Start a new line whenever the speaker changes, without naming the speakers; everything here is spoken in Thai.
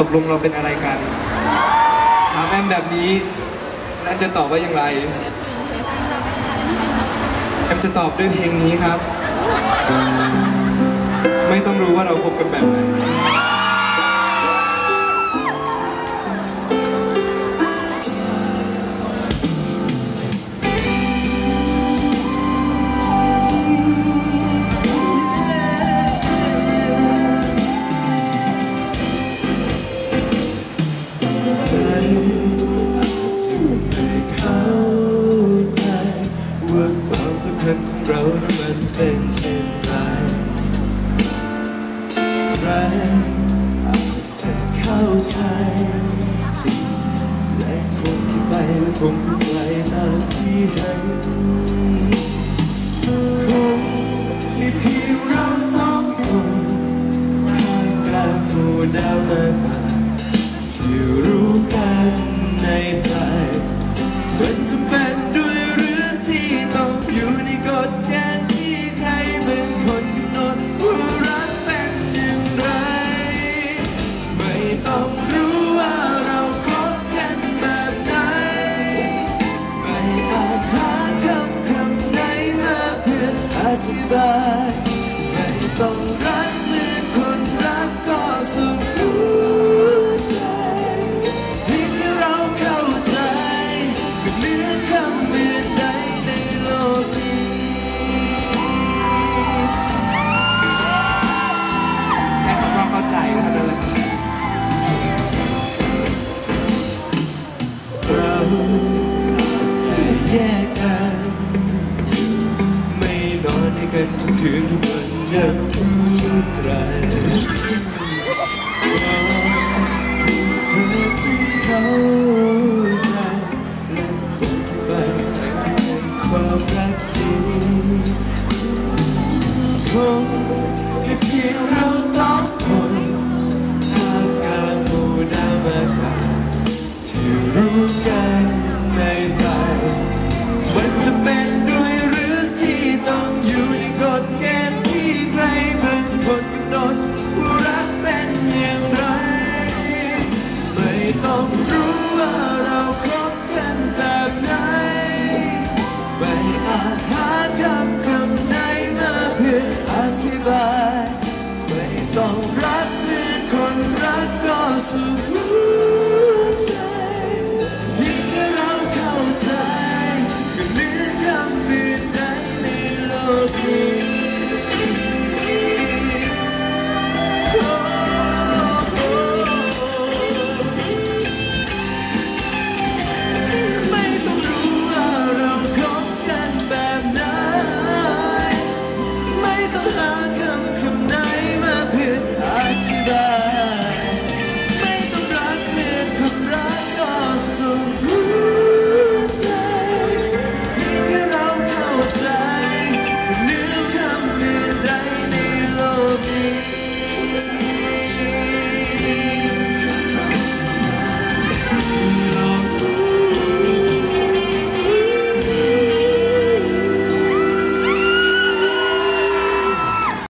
ตกลงเราเป็นอะไรกันถามแอมแบบนี้แอมจะตอบว่าอย่างไรแอมจะตอบด้วยเพลงนี้ครับ ไม่ต้องรู้ว่าเราคบกันแบบไหน
เรานั้นมันเป็นเช่นไรใครอาจจะเข้าใจและคงคิดไปและคงเข้าใจตามที่เห็นคงมีเพียงเราสองคนท่ามกลางหมู่ดาวมากมายที่รู้กันในใจ สบายไม่ต้องรักเหมือนคนรักก็สุข กัน
ทุ
กคืนทุกวันยังทุกไรรอเธอที่เข้าใจและคงคิดไปแต่ความรักนี้คงมีเพียงเราสองคนท่ามกลางหมู่ดาวมากมายที่รู้ใน ไม่ต้